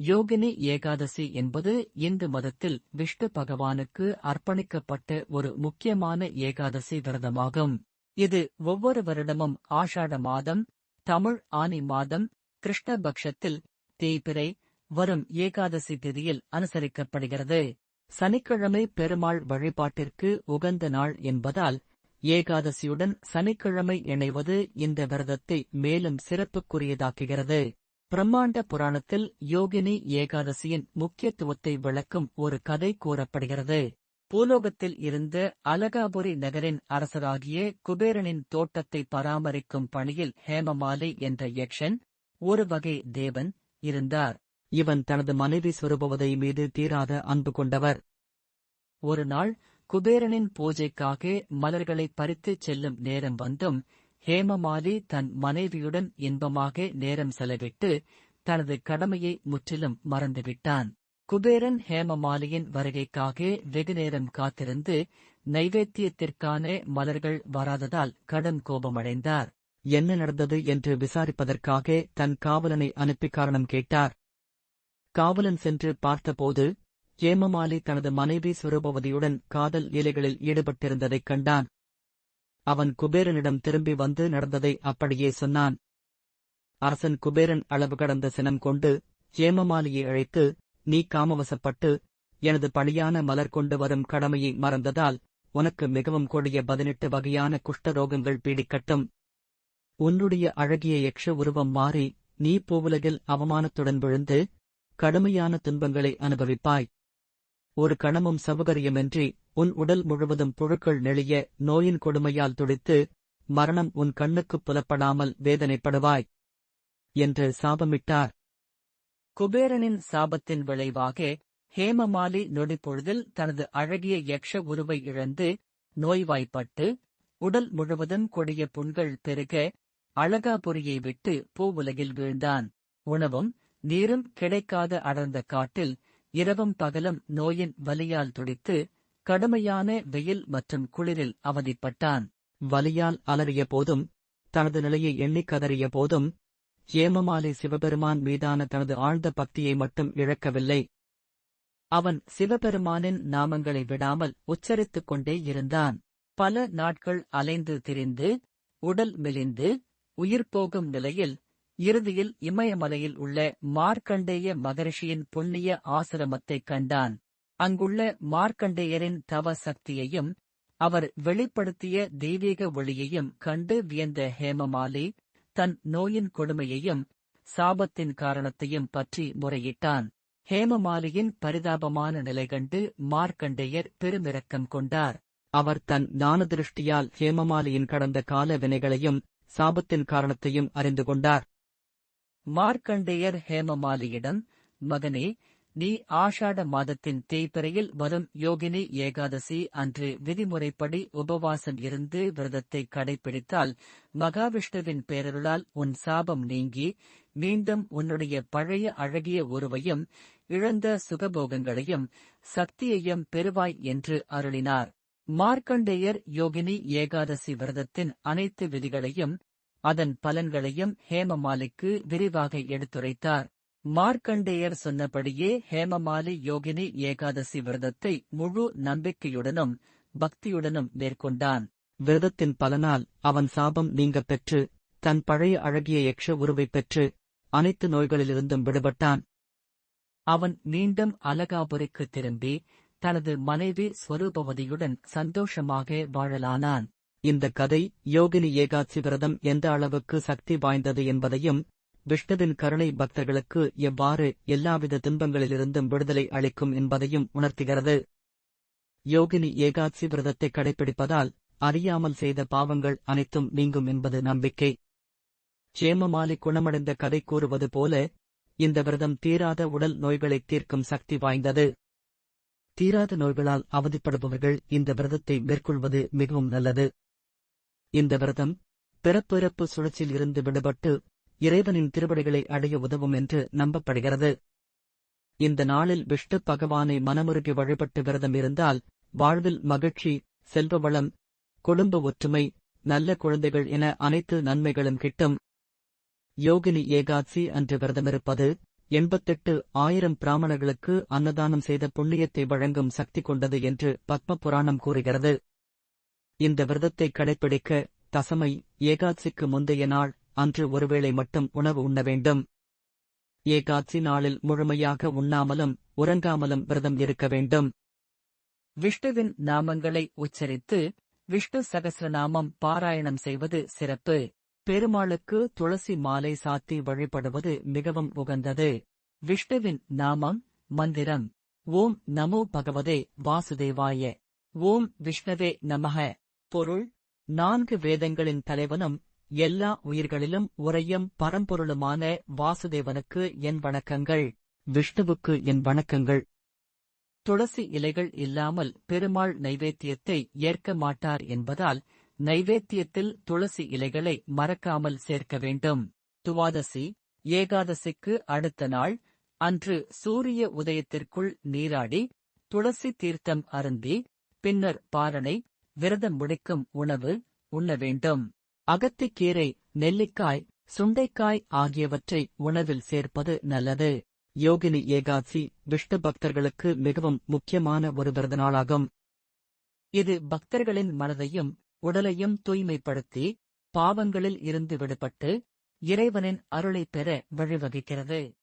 யோகினி ஏகாதசி என்பது இந்து மதத்தில் விஷ்ணு பகவானுக்கு அர்ப்பணிக்கப்பட்ட ஒரு முக்கியமான ஏகாதசி விரதமாகும். இது ஒவ்வொரு வருடமும் ஆஷாட மாதம் தமிழ் ஆனி மாதம் கிருஷ்ணபக்ஷத்தில் தேய்பிரை வரும் ஏகாதசி திதியில் அனுசரிக்கப்படுகிறது. சனிக்கிழமை பெருமாள் வழிபாட்டிற்கு உகந்த நாள் என்பதால் ஏகாதசியுடன் சனிக்கிழமை இணைவது இந்த விரதத்தை மேலும் சிறப்புக்குரியதாக்குகிறது. பிரம்மாண்ட புராணத்தில் யோகினி ஏகாதசியின் முக்கியத்துவத்தை விளக்கும் ஒரு கதை கூறப்படுகிறது. பூலோகத்தில் இருந்த அலகாபுரி நகரின் அரசராகிய குபேரனின் தோட்டத்தை பராமரிக்கும் பணியில் ஹேமமாலை என்ற யக்ஷன் ஒரு வகை தேவன் இருந்தார். இவன் தனது மனைவி சொருபவதை மீது தீராத அன்பு கொண்டவர். ஒரு நாள் குபேரனின் பூஜைக்காக மலர்களை பறித்துச் செல்லும் நேரம் வந்தும் ஹேமமாலி தன் மனைவியுடன் இன்பமாக நேரம் செலவிட்டு தனது கடமையை முற்றிலும் மறந்துவிட்டான். குபேரன் ஹேமமாலியின் வருகைக்காக வெகுநேரம் காத்திருந்து நைவேத்தியத்திற்கான மலர்கள் வராததால் கடும் கோபமடைந்தார். என்ன நடந்தது? என்று விசாரிப்பதற்காக தன் காவலனை அனுப்பி காரணம் கேட்டார். காவலன் சென்று பார்த்தபோது ஹேமமாலி தனது மனைவி சுரபவதியுடன் காதல் இலைகளில் ஈடுபட்டிருந்ததைக் கண்டான். அவன் குபேரனிடம் திரும்பி வந்து நடந்ததை அப்படியே சொன்னான். அரசன் குபேரன் அளவு கடந்த சினம் கொண்டு ஹேமமாலியை அழைத்து நீ காமவசப்பட்டு எனது பழியான மலர் கொண்டு வரும் கடமையை மறந்ததால் உனக்கு மிகவும் கொடிய பதினெட்டு வகையான குஷ்டரோகங்கள் பீடிக்கட்டும். உன்னுடைய அழகிய யக்ஷ உருவம் மாறி நீ பூவுலகில் அவமானத்துடன் விழுந்து கடுமையான துன்பங்களை அனுபவிப்பாய். ஒரு கணமும் சௌகரியமின்றி உன் உடல் முழுவதும் புழுக்கள் நெளிய நோயின் கொடுமையால் துடித்து மரணம் உன் கண்ணுக்குப் புலப்படாமல் வேதனைப்படுவாய் என்று சாபமிட்டார். குபேரனின் சாபத்தின் விளைவாக ஹேமமாலி நொடிப்பொழுதில் தனது அழகிய யக்ஷ உருவை இழந்து நோய்வாய்ப்பட்டு உடல் முழுவதும் கொடிய புண்கள் பெருக அழகாபுரியை விட்டு பூவுலகில் வீழ்ந்தான். உணவும் நீரும் கிடைக்காத அடர்ந்த காட்டில் இரவும் பகலும் நோயின் வலியால் துடித்து கடுமையான வெயில் மற்றும் குளிரில் அவதிப்பட்டான். வலியால் அலறிய போதும் தனது நிலையை எண்ணிக் கதறிய போதும் ஏமமாலை சிவபெருமான் மீதான தனது ஆழ்ந்த பக்தியை மட்டும் இழக்கவில்லை. அவன் சிவபெருமானின் நாமங்களை விடாமல் உச்சரித்துக் கொண்டே இருந்தான். பல நாட்கள் அலைந்து திரிந்து உடல் மெலிந்து உயிர் போகும் நிலையில் இறுதியில் இமயமலையில் உள்ள மார்க்கண்டேய மகரிஷியின் புண்ணிய ஆசிரமத்தைக் கண்டான். அங்குள்ள மார்க்கண்டேயரின் தவ சக்தியையும் அவர் வெளிப்படுத்திய தெய்வீக ஒளியையும் கண்டு வியந்த ஹேமமாலி தன் நோயின் கொடுமையையும் சாபத்தின் காரணத்தையும் பற்றி முறையிட்டான். ஹேமமாலியின் பரிதாபமான நிலை கண்டு மார்க்கண்டேயர் பெருமிரக்கம் கொண்டார். அவர் தன் ஞானதிருஷ்டியால் ஹேமமாலியின் கடந்த கால வினைகளையும் சாபத்தின் காரணத்தையும் அறிந்து கொண்டார். மார்க்கண்டேயர் ஹேமமாலியிடம் மகனே நீ ஆஷாட மாதத்தின் தேய்பிறையில் வரும் யோகினி ஏகாதசி அன்று விதிமுறைப்படி உபவாசம் இருந்து விரதத்தை கடைபிடித்தால் மகாவிஷ்ணுவின் பேரருளால் உன் சாபம் நீங்கி மீண்டும் உன்னுடைய பழைய அழகிய உருவையும் இழந்த சுகபோகங்களையும் சக்தியையும் பெறுவாய் என்று அருளினார். மார்க்கண்டேயர் யோகினி ஏகாதசி விரதத்தின் அனைத்து விதிகளையும் அதன் பலன்களையும் ஹேமமாலிக்கு விரிவாக எடுத்துரைத்தார். மார்க்கண்டேயர் சொன்னபடியே ஹேமமாலி யோகினி ஏகாதசி விரதத்தை முழு நம்பிக்கையுடனும் பக்தியுடனும் மேற்கொண்டான். விரதத்தின் பலனால் அவன் சாபம் நீங்கப் பெற்று தன் பழைய அழகிய யக்ஷ உருவைப் பெற்று அனைத்து நோய்களிலிருந்தும் விடுபட்டான். அவன் மீண்டும் அலகாபுரிக்கு திரும்பி தனது மனைவி ஸ்வரூபவதியுடன் சந்தோஷமாக வாழலானான். இந்த கதை யோகினி ஏகாட்சி விரதம் எந்த அளவுக்கு சக்தி வாய்ந்தது என்பதையும் விஷ்ணுவின் கருணை பக்தர்களுக்கு எவ்வாறு எல்லாவித துன்பங்களிலிருந்தும் விடுதலை அளிக்கும் என்பதையும் உணர்த்துகிறது. யோகினி ஏகாட்சி விரதத்தை கடைபிடிப்பதால் அறியாமல் செய்த பாவங்கள் அனைத்தும் நீங்கும் என்பது நம்பிக்கை. சேமமாலி குணமடைந்த கதை கூறுவது போல இந்த விரதம் தீராத உடல் நோய்களை தீர்க்கும் சக்தி வாய்ந்தது. தீராத நோய்களால் அவதிப்படுபவர்கள் இந்த விரதத்தை மேற்கொள்வது மிகவும் நல்லது. இந்த விரதம் பிறப்பிறப்பு சுழற்சியில் இருந்து விடுபட்டு இறைவனின் திருவடிகளை அடைய உதவும் என்று நம்பப்படுகிறது. இந்த நாளில் விஷ்ணு பகவானை மனமுருகி வழிபட்டு விரதம் இருந்தால் வாழ்வில் மகிழ்ச்சி செல்வ வளம் குடும்ப ஒற்றுமை நல்ல குழந்தைகள் என அனைத்து நன்மைகளும் கிட்டும். யோகினி ஏகாட்சி அன்று விரதமிருப்பது எண்பத்தெட்டு ஆயிரம் பிராமணர்களுக்கு அன்னதானம் செய்த புண்ணியத்தை வழங்கும் சக்தி கொண்டது என்று பத்ம புராணம் கூறுகிறது. இந்த விரதத்தை கடைப்பிடிக்க தசமை ஏகாட்சிக்கு முந்தைய நாள் அன்று ஒருவேளை மட்டும் உணவு உண்ண வேண்டும். ஏகாட்சி நாளில் முழுமையாக உண்ணாமலும் உறங்காமலும் விரதம் இருக்க வேண்டும். விஷ்ணுவின் நாமங்களை உச்சரித்து விஷ்ணு சகசிரநாமம் பாராயணம் செய்வது சிறப்பு. பெருமாளுக்கு துளசி மாலை சாத்தி வழிபடுவது மிகவும் உகந்தது. விஷ்ணுவின் நாமம் மந்திரம். ஓம் நமோ பகவதே வாசுதேவாய. ஓம் விஷ்ணவே நமக. பொருள் நான்கு வேதங்களின் தலைவனும் எல்லா உயிர்களிலும் உறையும் பரம்பொருளுமான வாசுதேவனுக்கு என் வணக்கங்கள். விஷ்ணுவுக்கு என் வணக்கங்கள். துளசி இலைகள் இல்லாமல் பெருமாள் நைவேத்தியத்தை ஏற்க மாட்டார் என்பதால் நைவேத்தியத்தில் துளசி இலைகளை மறக்காமல் சேர்க்க வேண்டும். துவாதசி ஏகாதசிக்கு அடுத்த நாள் அன்று சூரிய உதயத்திற்குள் நீராடி துளசி தீர்த்தம் அருந்தி பின்னர் பாரணை விரதம் முடிக்கும் உணவு உண்ண வேண்டும். அகத்திக்கீரை நெல்லிக்காய் சுண்டைக்காய் ஆகியவற்றை உணவில் சேர்ப்பது நல்லது. யோகினி ஏகாசி விஷ்ணு பக்தர்களுக்கு மிகவும் முக்கியமான ஒரு விரத நாளாகும் இது பக்தர்களின் மனதையும் உடலையும் தூய்மைப்படுத்தி பாவங்களில் இருந்து விடுபட்டு இறைவனின் அருளைப் பெற வழிவகுக்கிறது.